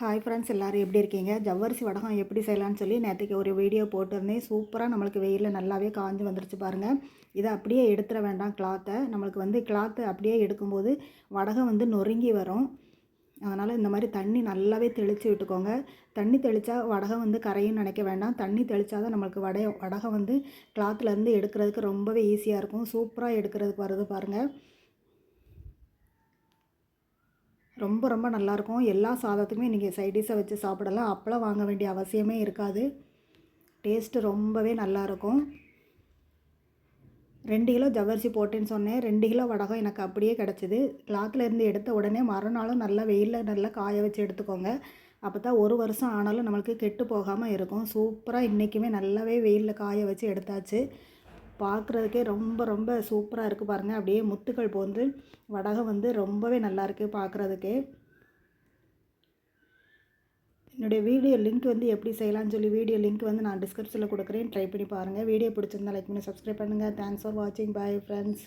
Hi friends எல்லோரும் எப்படி இருக்கீங்க? ஜவ்வரிசி வடகம் எப்படி செய்யலாம்னு சொல்லி நேற்றுக்கு ஒரு வீடியோ போட்டிருந்தேன். சூப்பராக நம்மளுக்கு வெயிலில் நல்லாவே காஞ்சு வந்துருச்சு பாருங்கள் இதை அப்படியே எடுத்துட வேண்டாம் கிளாத்தை நம்மளுக்கு வந்து கிளாத்து அப்படியே எடுக்கும்போது வடகம் வந்து நொறுங்கி வரும். அதனால் இந்த மாதிரி தண்ணி நல்லாவே தெளித்து விட்டுக்கோங்க. தண்ணி தெளித்தா வடகம் வந்து கரையும் நினைக்க வேண்டாம். தண்ணி தெளித்தா தான் நம்மளுக்கு வடை வடகம் வந்து கிளாத்துலேருந்து எடுக்கிறதுக்கு ரொம்பவே ஈஸியாக இருக்கும். சூப்பராக எடுக்கிறதுக்கு வருது பாருங்கள் ரொம்ப ரொம்ப நல்லாயிருக்கும் எல்லா சாதத்துக்குமே நீங்கள் சைடிஷை வச்சு சாப்பிடலாம். அப்பளம் வாங்க வேண்டிய அவசியமே இருக்காது. டேஸ்ட்டு ரொம்பவே நல்லாயிருக்கும் ரெண்டு கிலோ ஜவ்வரிசி போட்டேன்னு சொன்னேன். ரெண்டு கிலோ வடகம் எனக்கு அப்படியே கிடச்சிது. கிளாத்துலேருந்து எடுத்த உடனே மறுநாளும் நல்லா வெயிலில் நல்லா காய வச்சு எடுத்துக்கோங்க. அப்போ தான் ஒரு வருஷம் ஆனாலும் நம்மளுக்கு கெட்டு போகாமல் இருக்கும். சூப்பராக இன்றைக்குமே நல்லாவே வெயிலில் காய வச்சு எடுத்தாச்சு. பார்க்குறதுக்கே ரொம்ப ரொம்ப சூப்பராக இருக்குது பாருங்கள் அப்படியே முத்துக்கள் போன்று வடகம் வந்து ரொம்பவே நல்லாயிருக்கு பார்க்குறதுக்கே. என்னுடைய வீடியோ லிங்க் வந்து எப்படி செய்யலாம்னு சொல்லி வீடியோ லிங்க் வந்து நான் டிஸ்கிரிப்ஷனில் கொடுக்குறேன். ட்ரை பண்ணி பாருங்கள் வீடியோ பிடிச்சிருந்தா லைக் பண்ணி சப்ஸ்கிரைப் பண்ணுங்கள் தேங்க்ஸ் ஃபார் வாட்சிங் பாய் ஃப்ரெண்ட்ஸ்